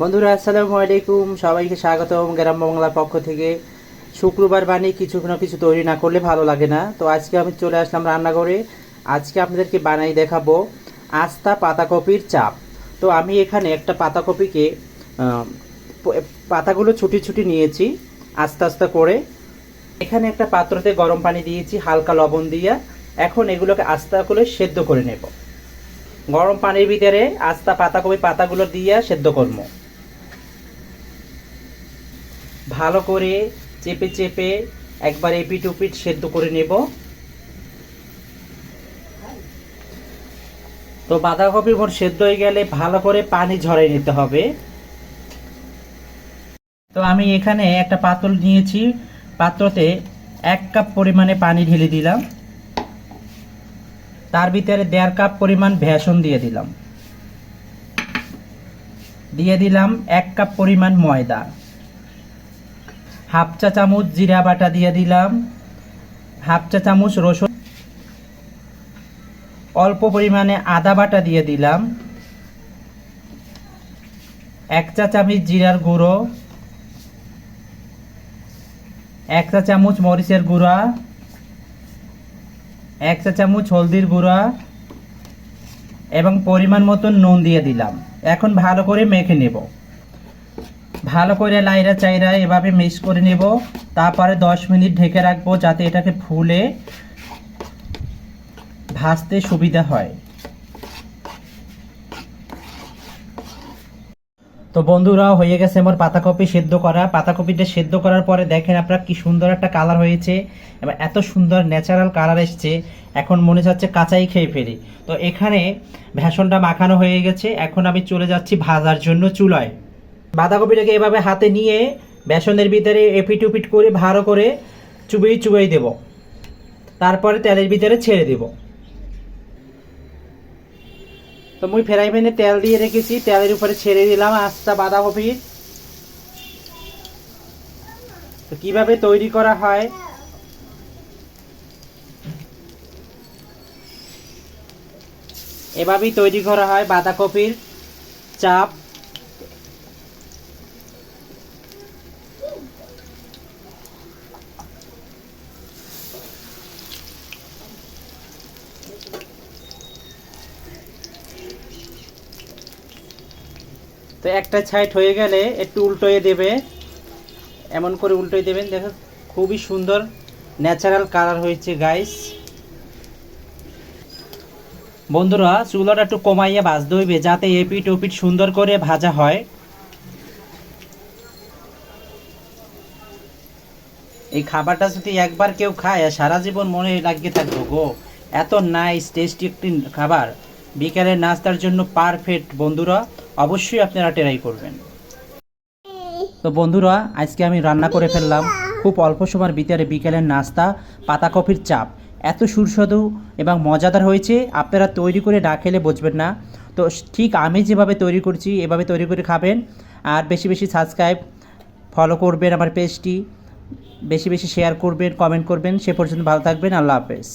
বন্ধুরা, আসসালামু আলাইকুম। সবাইকে স্বাগতম গ্রাম বাংলার পক্ষ থেকে। শুক্রবার বানিয়ে কিছু না কিছু তৈরি না করলে ভালো লাগে না। তো আজকে আমি চলে আসলাম রান্নাঘরে। আজকে আপনাদেরকে বানাই দেখাবো আস্তা পাতাকপির চাপ। তো আমি এখানে একটা পাতাকপিকে পাতাগুলো ছুটি ছুটি নিয়েছি আস্তে আস্তে করে। এখানে একটা পাত্রতে গরম পানি দিয়েছি, হালকা লবণ দিয়ে। এখন এগুলোকে আস্তে করে সেদ্ধ করে নেব। গরম পানির ভিতরে আস্তা পাতাকপি পাতাগুলো দিয়ে সেদ্ধ করব। ভালো করে চেপে চেপে একবার এপিট উপিট সেদ্ধ করে নেব। তো বাঁধাকপি মোট সেদ্ধ হয়ে গেলে ভালো করে পানি ঝরাই নিতে হবে। তো আমি এখানে একটা পাতল নিয়েছি, পাত্রতে এক কাপ পরিমাণে পানি ঢেলে দিলাম। তার ভিতরে দেড় কাপ পরিমাণ ভেষণ দিয়ে দিলাম। দিয়ে দিলাম এক কাপ পরিমাণ ময়দা। হাফ চা চামচ জিরা বাটা দিয়ে দিলাম, হাফ চা চামচ রসুন, অল্প পরিমাণে আদা বাটা দিয়ে দিলাম, এক চা চামচ জিরার গুঁড়ো, এক চা চামচ মরিচের গুঁড়া, এক চা চামচ হলদির গুঁড়া এবং পরিমাণ মতন নুন দিয়ে দিলাম। এখন ভালো করে মেখে নেব। ভালো করে লাইরা চাইরা এভাবে মিক্স করে নেব। তারপরে দশ মিনিট ঢেকে রাখব যাতে এটাকে ফুলে ভাজতে সুবিধা হয়। তো বন্ধুরা, হয়ে গেছে আমার পাতাকপি সেদ্ধ করা। পাতাকপিটা সেদ্ধ করার পরে দেখেন আপনারা কি সুন্দর একটা কালার হয়েছে। এবার এত সুন্দর ন্যাচারাল কালার এসছে। এখন মনে যাচ্ছে কাঁচাই খেয়ে ফেলি। তো এখানে ভেষণটা মাখানো হয়ে গেছে। এখন আমি চলে যাচ্ছি ভাজার জন্য চুলায়। বাঁধাকপিটাকে এভাবে হাতে নিয়ে বেসনের ভিতরে এপিট উপিট করে ভালো করে চুবিয়ে চুবিয়ে দেব। তারপরে তেলের ভিতরে ছেড়ে দেব। তো মুই ফ্রাই প্যানে তেল দিয়ে রেখেছি, তেলের উপরে ছেড়ে দিলাম আস্তা বাঁধাকপি। তো কীভাবে তৈরি করা হয়? এভাবেই তৈরি করা হয় বাঁধাকপির চাপ। তো একটা সাইড হয়ে গেলে একটু উল্টোয়ে দেবে। এমন করে উল্টোয়ে দেবেন। দেখো, খুবই সুন্দর ন্যাচারাল কালার হয়েছে গাইস বন্ধুরা, চুলাটা একটু কমাইয়া ভাজতে হইবে যাতে এপিট ওপিট সুন্দর করে ভাজা হয়। এই খাবারটা যদি একবার কেউ খায় সারা জীবন মনে লাগিয়ে থাকব গো। এত নাইস টেস্টি একটি খাবার। বিকেলের নাস্তার জন্য পারফেক্ট বন্ধুরা। অবশ্যই আপনারা ট্রাই করবেন। তো বন্ধুরা, আজকে আমি রান্না করে ফেললাম খুব অল্প সময়ের ভিতরে বিকেলের নাস্তা পাতাকপির চাপ। এত সুস্বাদু এবং মজাদার হয়েছে, আপনারা তৈরি করে না খেলে বুঝবেন না। তো ঠিক আমি যেভাবে তৈরি করছি, এভাবে তৈরি করে খাবেন। আর বেশি বেশি সাবস্ক্রাইব ফলো করবেন আমার পেজটি বেশি বেশি শেয়ার করবেন কমেন্ট করবেন। সে পর্যন্ত ভালো থাকবেন, আল্লাহ হাফেজ।